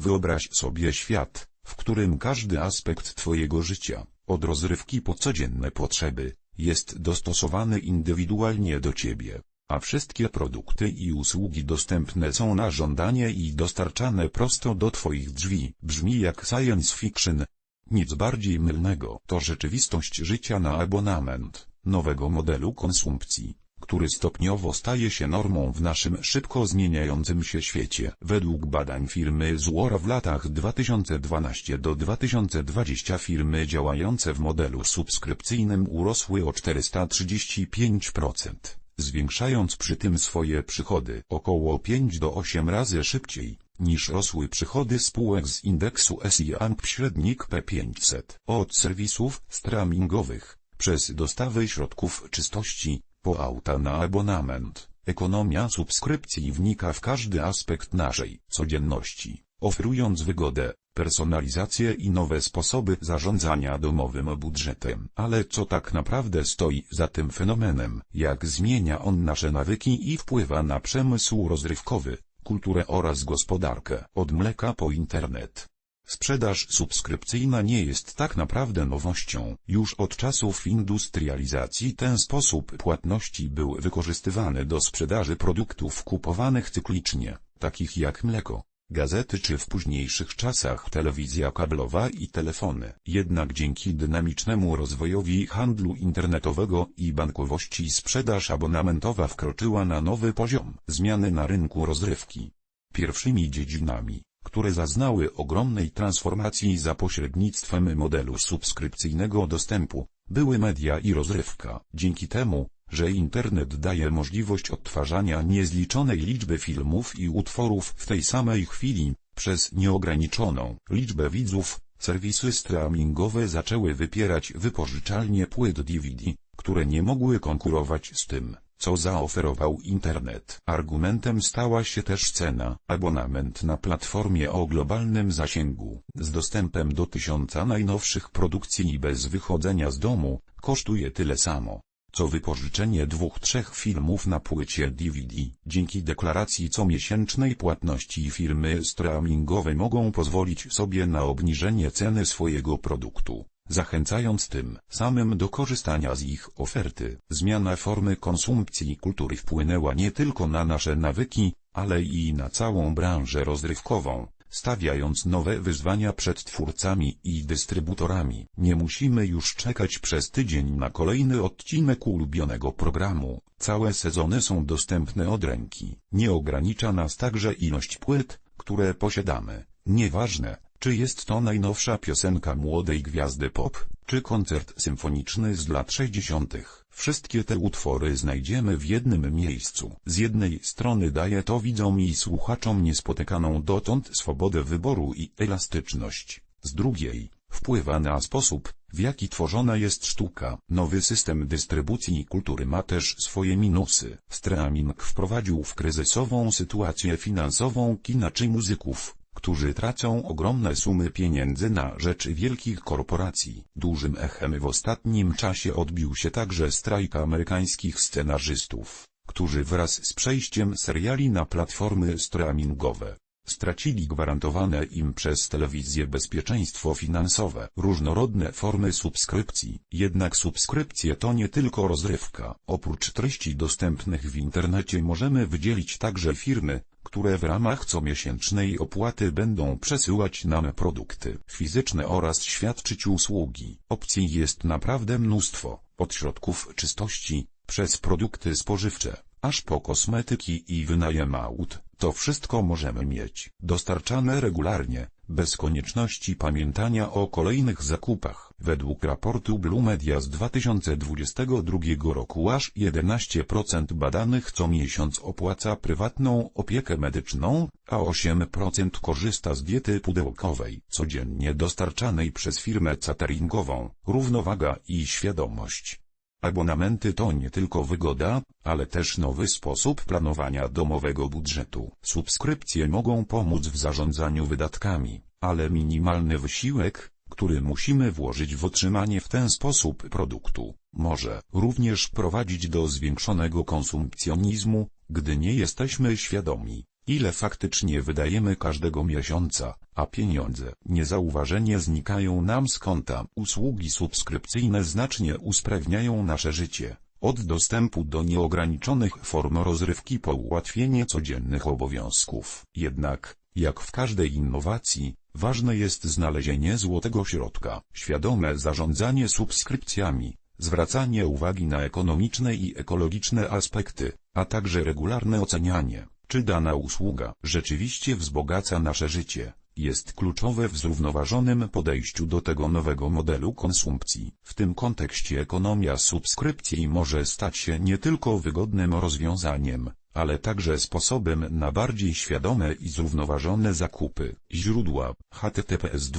Wyobraź sobie świat, w którym każdy aspekt Twojego życia, od rozrywki po codzienne potrzeby, jest dostosowany indywidualnie do Ciebie, a wszystkie produkty i usługi dostępne są na żądanie i dostarczane prosto do Twoich drzwi. Brzmi jak science fiction. Nic bardziej mylnego. To rzeczywistość życia na abonament, nowego modelu konsumpcji który stopniowo staje się normą w naszym szybko zmieniającym się świecie. Według badań firmy Zuora w latach 2012 do 2020 firmy działające w modelu subskrypcyjnym urosły o 435%, zwiększając przy tym swoje przychody około 5 do 8 razy szybciej niż rosły przychody spółek z indeksu S&P średnik P500 od serwisów streamingowych przez dostawy środków czystości, po auta na abonament, ekonomia subskrypcji wnika w każdy aspekt naszej codzienności, oferując wygodę, personalizację i nowe sposoby zarządzania domowym budżetem. Ale co tak naprawdę stoi za tym fenomenem, jak zmienia on nasze nawyki i wpływa na przemysł rozrywkowy, kulturę oraz gospodarkę. Od mleka po internet, Sprzedaż subskrypcyjna nie jest tak naprawdę nowością. Już od czasów industrializacji ten sposób płatności był wykorzystywany do sprzedaży produktów kupowanych cyklicznie, takich jak mleko, gazety czy w późniejszych czasach telewizja kablowa i telefony. Jednak dzięki dynamicznemu rozwojowi handlu internetowego i bankowości sprzedaż abonamentowa wkroczyła na nowy poziom. Zmiany na rynku rozrywki. Pierwszymi dziedzinami które zaznały ogromnej transformacji za pośrednictwem modelu subskrypcyjnego dostępu, były media i rozrywka. Dzięki temu, że internet daje możliwość odtwarzania niezliczonej liczby filmów i utworów w tej samej chwili, przez nieograniczoną liczbę widzów, serwisy streamingowe zaczęły wypierać wypożyczalnie płyt DVD, które nie mogły konkurować z tym, co zaoferował internet. Argumentem stała się też cena. Abonament na platformie o globalnym zasięgu, z dostępem do tysiąca najnowszych produkcji i bez wychodzenia z domu, kosztuje tyle samo co wypożyczenie dwóch trzech filmów na płycie DVD. Dzięki deklaracji comiesięcznej płatności firmy streamingowe mogą pozwolić sobie na obniżenie ceny swojego produktu zachęcając tym samym do korzystania z ich oferty. Zmiana formy konsumpcji kultury wpłynęła nie tylko na nasze nawyki, ale i na całą branżę rozrywkową, stawiając nowe wyzwania przed twórcami i dystrybutorami. Nie musimy już czekać przez tydzień na kolejny odcinek ulubionego programu. Całe sezony są dostępne od ręki. Nie ogranicza nas także ilość płyt, które posiadamy. Nieważne, czy jest to najnowsza piosenka młodej gwiazdy pop, czy koncert symfoniczny z lat 60. Wszystkie te utwory znajdziemy w jednym miejscu. Z jednej strony daje to widzom i słuchaczom niespotykaną dotąd swobodę wyboru i elastyczność. Z drugiej, wpływa na sposób, w jaki tworzona jest sztuka. Nowy system dystrybucji kultury ma też swoje minusy. Streaming wprowadził w kryzysową sytuację finansową kina czy muzyków którzy tracą ogromne sumy pieniędzy na rzecz wielkich korporacji. Dużym echem w ostatnim czasie odbił się także strajk amerykańskich scenarzystów, którzy wraz z przejściem seriali na platformy streamingowe stracili gwarantowane im przez telewizję bezpieczeństwo finansowe. Różnorodne formy subskrypcji. Jednak subskrypcje to nie tylko rozrywka. Oprócz treści dostępnych w internecie możemy wydzielić także firmy, które w ramach comiesięcznej opłaty będą przesyłać nam produkty fizyczne oraz świadczyć usługi. Opcji jest naprawdę mnóstwo, od środków czystości, przez produkty spożywcze, aż po kosmetyki i wynajem aut. To wszystko możemy mieć dostarczane regularnie, bez konieczności pamiętania o kolejnych zakupach. Według raportu Blue Media z 2022 roku aż 11% badanych co miesiąc opłaca prywatną opiekę medyczną, a 8% korzysta z diety pudełkowej, codziennie dostarczanej przez firmę cateringową. Równowaga i świadomość. Abonamenty to nie tylko wygoda, ale też nowy sposób planowania domowego budżetu. Subskrypcje mogą pomóc w zarządzaniu wydatkami, ale minimalny wysiłek, który musimy włożyć w otrzymanie w ten sposób produktu, może również prowadzić do zwiększonego konsumpcjonizmu, gdy nie jesteśmy świadomi, ile faktycznie wydajemy każdego miesiąca, a pieniądze niezauważenie znikają nam z konta. Usługi subskrypcyjne znacznie usprawniają nasze życie. Od dostępu do nieograniczonych form rozrywki po ułatwienie codziennych obowiązków. Jednak, jak w każdej innowacji, ważne jest znalezienie złotego środka. Świadome zarządzanie subskrypcjami, zwracanie uwagi na ekonomiczne i ekologiczne aspekty, a także regularne ocenianie, czy dana usługa rzeczywiście wzbogaca nasze życie, jest kluczowe w zrównoważonym podejściu do tego nowego modelu konsumpcji. W tym kontekście ekonomia subskrypcji może stać się nie tylko wygodnym rozwiązaniem, ale także sposobem na bardziej świadome i zrównoważone zakupy. Źródła https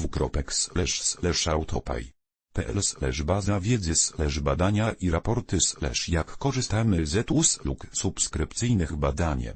autopay pl slash baza wiedzy slash badania i raporty slash jak korzystamy z usług subskrypcyjnych badanie